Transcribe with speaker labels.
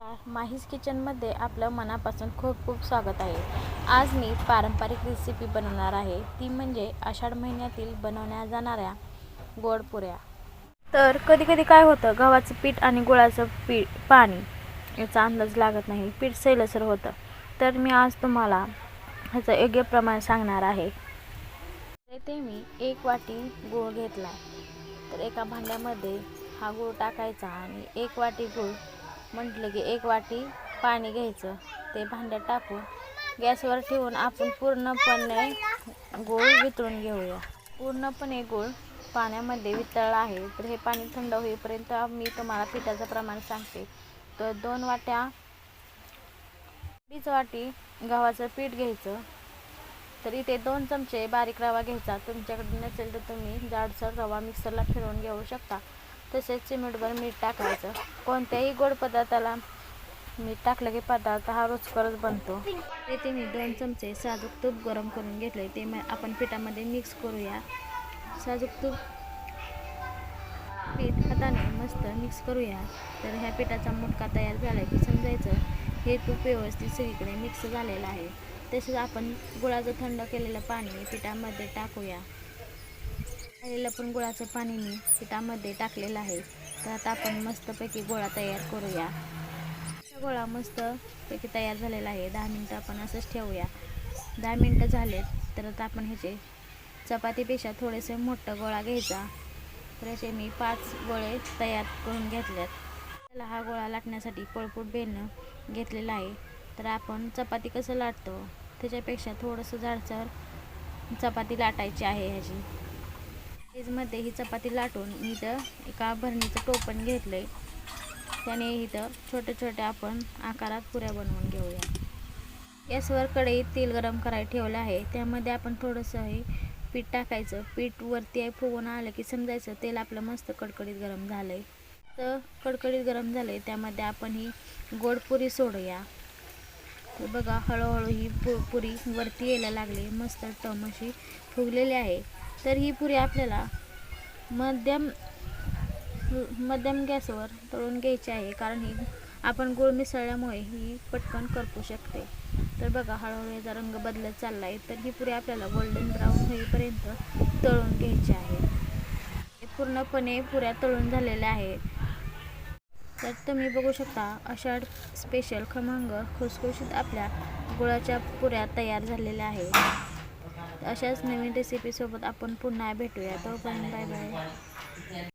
Speaker 1: माहीज किचनमध्ये आपलं मनापासून खूप खूप स्वागत आहे. आज मी पारंपरिक रेसिपी बनवणार आहे. ती म्हणजे आषाढ महिन्यातील बनवल्या जाणाऱ्या गोड पुऱ्या. तर कधी कधी काय होतं गव्हाचं पीठ आणि गुळाचं पीठ पाणी याचा अंदाज लागत नाही पीठ सैलसर होतं. तर मी आज तुम्हाला ह्याचं योग्य प्रमाण सांगणार आहे. ते मी एक वाटी गूळ घेतला तर एका भांड्यामध्ये हा गूळ टाकायचा आणि एक वाटी गूळ म्हटलं की एक वाटी पाणी घ्यायचं. ते भांड्यात टाकून गॅसवर ठेवून आपण पूर्णपणे गूळ वितळून घेऊया. पूर्णपणे गूळ पाण्यामध्ये वितळला आहे. तर हे पाणी थंड होईपर्यंत मी तुम्हाला पिठाचं प्रमाण सांगते. तर दोन वाट्या अडीच वाटी गव्हाचं पीठ घ्यायचं. तर इथे दोन चमचे बारीक रवा घ्यायचा. तुमच्याकडे नसेल तर तुम्ही जाडसर रवा मिक्सरला फिरवून घेऊ शकता. तसेच चिमटभर मीठ टाकायचं. कोणत्याही गोड पदार्थाला मीठ टाकलं की पदार्थ हा रुचकरच बनतो. इथे मी दोन चमचे साजूक तूप गरम करून घेतले. ते मग आपण पिठामध्ये मिक्स करूया. साजूक तूप पीठ हाताने मस्त मिक्स करूया. तर ह्या पिठाचा मुटका तयार झाला की समजायचं हे तूप व्यवस्थित सगळीकडे मिक्स झालेलं आहे. तसेच आपण गुळाचं थंड केलेलं पाणी पिठामध्ये टाकूया. आलेलं पण गुळाचं पाणी मी पिठामध्ये टाकलेलं आहे. तर आता आपण मस्तपैकी गोळा तयार करूया. हा गोळा मस्तपैकी तयार झालेला आहे. दहा मिनटं आपण असंच ठेवूया. दहा मिनटं झालेत तर आता आपण ह्याचे चपातीपेक्षा थोडेसे मोठं गोळा घ्यायचा. तर असे मी पाच गोळे तयार करून घेतल्यात. त्याला हा गोळा लाटण्यासाठी पळपूट बेलणं घेतलेलं आहे. तर आपण चपाती कसं लाटतो? त्याच्यापेक्षा थोडंसं जाडसर चपाती लाटायची आहे ह्याची. फ्रीजमध्ये ही चपाती लाटून इथं एका भरणीचं टोपण घेतलं आहे त्याने इथं छोटे छोटे आपण आकारात पुऱ्या बनवून घेऊया. गॅसवर कढईत तेल गरम करायला ठेवलं आहे. त्यामध्ये आपण थोडंसं हे पीठ टाकायचं. पीठ वरती आहे फुगून आलं की समजायचं. तेल आपलं मस्त कडकडीत गरम झालं आहे तर कडकडीत गरम झालं आहे त्यामध्ये आपण ही गोड पुरी सोडूया. तर बघा हळूहळू ही पु पुरी वरती यायला लागली. मस्त टम अशी फुगलेली आहे. तर ही पुरी आपल्याला मध्यम मध्यम गॅसवर तळून घ्यायची आहे. कारण ही आपण गुळ मिसळल्यामुळे ही पटकन करपू शकते. तर बघा हळूहळू याचा रंग बदलत चालला आहे तर ही पुरी आपल्याला गोल्डन ब्राऊन होईपर्यंत तळून घ्यायची आहे. हे पूर्णपणे पुऱ्या तळून झालेल्या आहेत. तर तुम्ही बघू शकता अशा स्पेशल खमंग खुसखुशीत आपल्या गुळाच्या पुऱ्या तयार झालेल्या आहेत. अशाच नवीन रेसिपीसोबत आपण पुन्हा भेटूया. तोपर्यंत बाय बाय